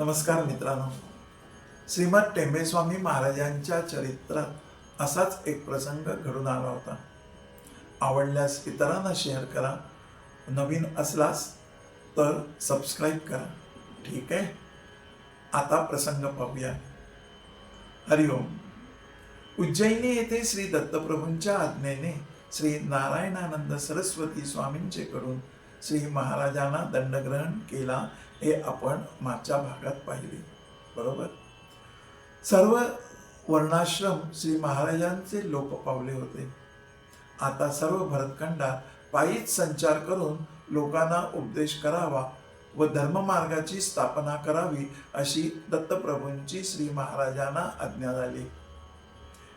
नमस्कार मित्रांनो. श्रीमद टेंबेस्वामी महाराजांच्या चरित्रात असाच एक प्रसंग घडून आला होता. आवडल्यास इतरांना शेअर करा. नवीन असलास तर सबस्क्राईब करा. ठीक आहे? आता प्रसंग पाहूया. हरिओम उज्जैनी येथे श्री दत्तप्रभूंच्या आज्ञेने श्री नारायणानंद सरस्वती स्वामींचे कडून श्री महाराजांना दंडग्रहण केला हे आपण मागच्या भागात पाहिले. बरोबर? सर्व वर्णाश्रम श्री महाराजांचे लोक पावले होते. आता सर्व भरतखंडात पायीच संचार करून लोकांना उपदेश करावा व धर्ममार्गाची स्थापना करावी अशी दत्तप्रभूंची श्री महाराजांना आज्ञा झाली.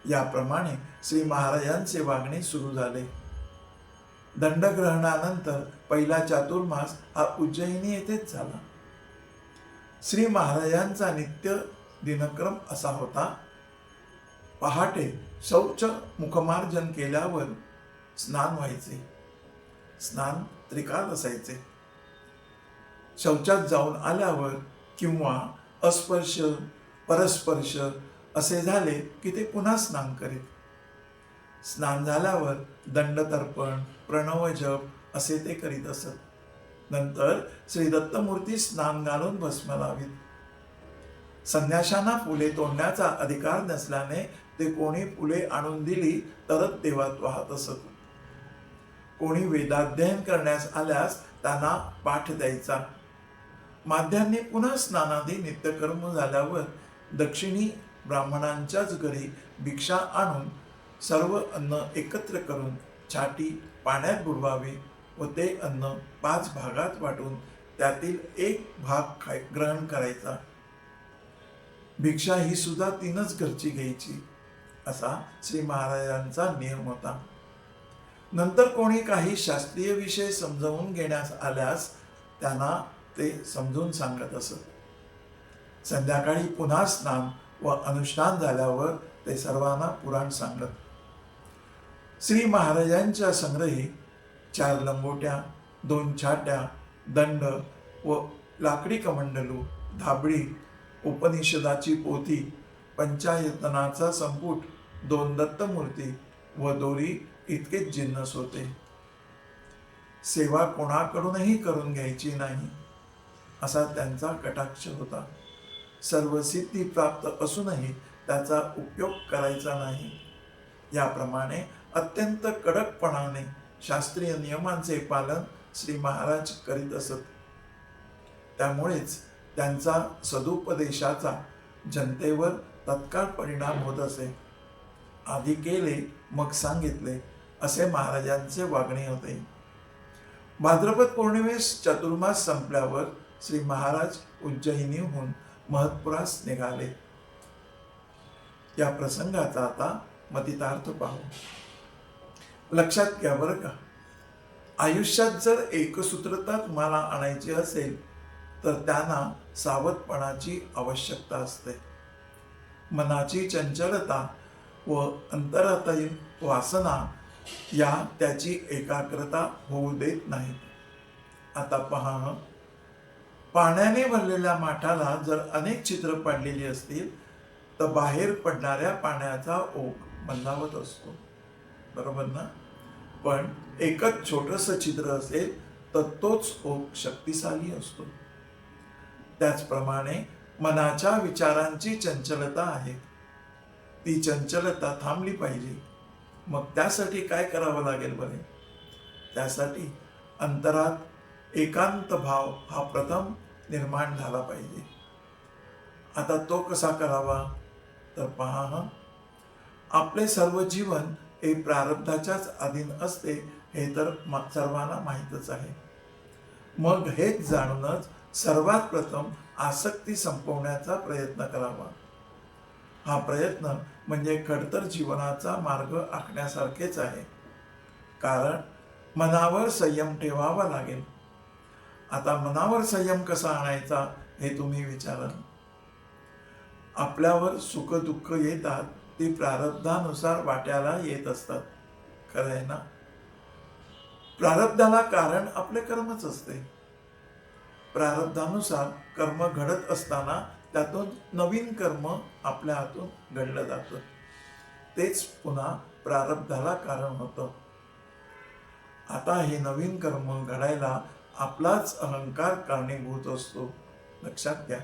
याप्रमाणे श्री महाराजांचे वागणे सुरू झाले. दंडग्रहणानंतर पहिला चातुर्मास हा उज्जैनी येथेच झाला. श्री महाराजांचा नित्य दिनक्रम असा होता. पहाटे शौच मुखमार्जन केल्यावर स्नान व्हायचे. स्नान त्रिकाल असायचे. शौचात जाऊन आल्यावर किंवा अस्पर्श परस्पर्श असे झाले की ते पुन्हा स्नान करीत. स्नान झाल्यावर दंडतर्पण प्रणव जप असे ते करीत असत. नंतर श्री दत्तमूर्ती स्नान घालून भस्म लावीत. संन्याशांना फुले तोडण्याचा अधिकार नसल्याने ते कोणी फुले आणून दिली तरच देवात वाहत असत. कोणी वेदाध्ययन करण्यास आल्यास त्यांना पाठ द्यायचा. माध्यांनी पुन्हा स्नानादी नित्यकर्म झाल्यावर दक्षिणी ब्राह्मणांच्याच घरी भिक्षा आणून सर्व अन्न एकत्र करून छाटी पाण्यात बुडवावे व ते अन्न पाच भागात वाटून त्यातील एक भाग खाय ग्रहण करायचा. भिक्षा ही सुद्धा तीनच घरची घ्यायची असा श्री महाराजांचा नियम होता. नंतर कोणी काही शास्त्रीय विषय समजावून घेण्यास आल्यास त्यांना ते समजून सांगत असत. संध्याकाळी पुन्हा स्नान व अनुष्ठान झाल्यावर ते सर्वांना पुराण सांगत. श्री महाराजांच्या संग्रही चार लंगोट्या दोन छाट्या दंड व लाकडी कमंडलू धाबळी उपनिषदाची पोथी पंचायतनाचा संपुट दोन दत्तमूर्ती व दोरी इतकेच जिन्नस होते. सेवा कोणाकडूनही करून घ्यायची नाही असा त्यांचा कटाक्ष होता. सर्व सिद्धी प्राप्त असूनही त्याचा उपयोग करायचा नाही. याप्रमाणे अत्यंत कडकपणाने शास्त्रीय नियमांचे पालन श्री महाराज करीत असत. त्यामुळेच त्यांचा सदुपदेशाचा जनतेवर तत्काळ परिणाम होत असे. आधी केले मग सांगितले असे महाराजांचे वागणे होते. भाद्रपद पौर्णिमेस चतुर्मास संपल्यावर श्री महाराज उज्जयिनीहून महत्पुरास निघाले. या प्रसंगाचा आता मतितार्थ पाहू. लक्षात घ्या बरं का. आयुष्यात जर एकसूत्रता तुम्हाला आणायची असेल तर त्यांना सावधपणाची आवश्यकता असते. मनाची चंचलता व अंतरातील वासना या त्याची एकाग्रता होऊ देत नाहीत. आता पहा पाण्याने भरलेल्या माठाला जर अनेक चित्र पडलेली असतील तर बाहेर पडणाऱ्या पाण्याचा ओघ मंदावत असतो. बरोबर ना? पण एकच छोटस छिद्र असेल तर तोच ओघ शक्तिशाली असतो. त्याचप्रमाणे मनाच्या विचारांची चंचलता आहे. ती चंचलता थांबली पाहिजे. मग त्यासाठी काय करावं लागेल बरे? त्यासाठी अंतरात एकांत भाव हा प्रथम निर्माण झाला पाहिजे. आता तो कसा करावा? तर पहा आपले सर्व जीवन हे प्रारब्धाच्याच अधीन असते हे तर सर्वांना माहीतच आहे. मग हेच जाणूनच सर्वात प्रथम आसक्ती संपवण्याचा प्रयत्न करावा. हा प्रयत्न म्हणजे खडतर जीवनाचा मार्ग आखण्यासारखेच आहे. कारण मनावर संयम ठेवावा लागेल. आता मनावर संयम कसा आणायचा हे तुम्ही विचारा आपल्यावर सुख दुःख येतात ती प्रारब्धानुसार वाट्याला येत असतात. खरं आहे ना? प्रारब्धाला कारण आपले कर्मच असते. प्रारब्धानुसार कर्म घडत असताना त्यातून नवीन कर्म आपल्या हातून घडलं जातं. तेच पुन्हा प्रारब्धाला कारण होतं. आता हे नवीन कर्म घडायला आपलाच अहंकार कारणीभूत असतो. लक्षात घ्या.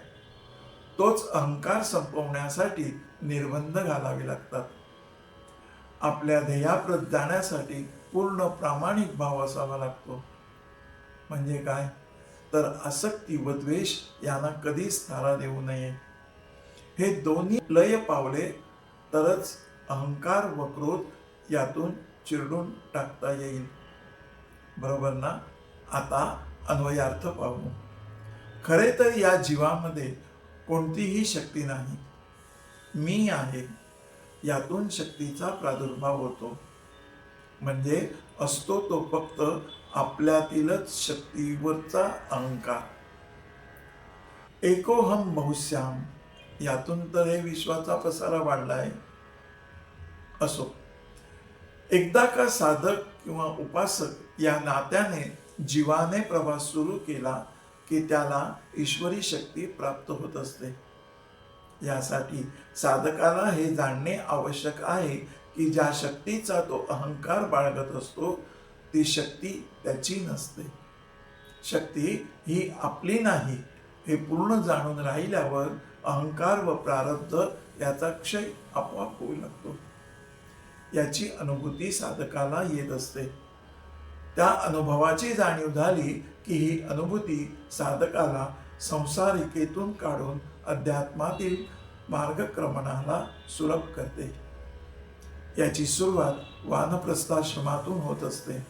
तोच अहंकार संपवण्यासाठी निर्बंध घालावे लागतात. आपल्या ध्येयाप्रत जाण्यासाठी पूर्ण प्रामाणिक भाव असावा लागतो. म्हणजे काय? तर आसक्ती व द्वेष यांना कधीच थारा देऊ नये. हे दोन्ही लय पावले तरच अहंकार व क्रोध यातून चिरडून टाकता येईल. बरोबर ना? आता अन्वयार्थ पाहू. खरे तर या जीवामध्ये कोणतीही शक्ती नाही. मी आहे. यातून शक्तीचा प्रादुर्भाव होतो. म्हणजे असतो तो फक्त आपल्यातीलच शक्तीवरचा अहंकार. एकोहम बहुश्याम. यातून तर हे विश्वाचा पसारा वाढलाय. असो. एकदा का साधक किंवा उपासक या नात्याने जीवाने प्रवास सुरू केला की त्याला ईश्वरी शक्ती प्राप्त होत असते. यासाठी साधकाला हे जाणणे आवश्यक आहे की ज्या शक्तीचा तो अहंकार बाळगत असतो ती शक्ती त्याची नसते. शक्ती ही आपली नाही हे पूर्ण जाणून राहिल्यावर अहंकार व प्रारब्ध याचा क्षय आपोआप होऊ लागतो. याची अनुभूती साधकाला येत असते. त्या अनुभवाची जाणीव झाली की ही अनुभूती साधकाला संसारिकेतून काढून अध्यात्मातील मार्गक्रमणाला सुलभ करते. याची सुरुवात वानप्रस्थाश्रमातून होत असते.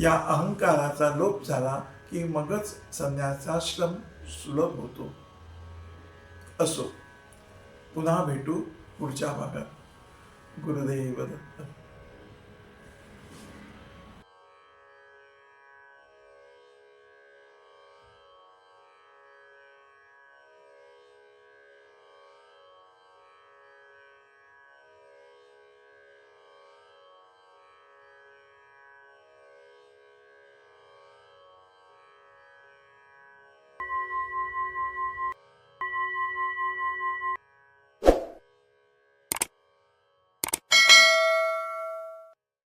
या अहंकाराचा लोप झाला की मगच संन्यासाश्रम सुलभ होतो. असो. पुन्हा भेटू पुढच्या भागात. गुरुदेव दत्त.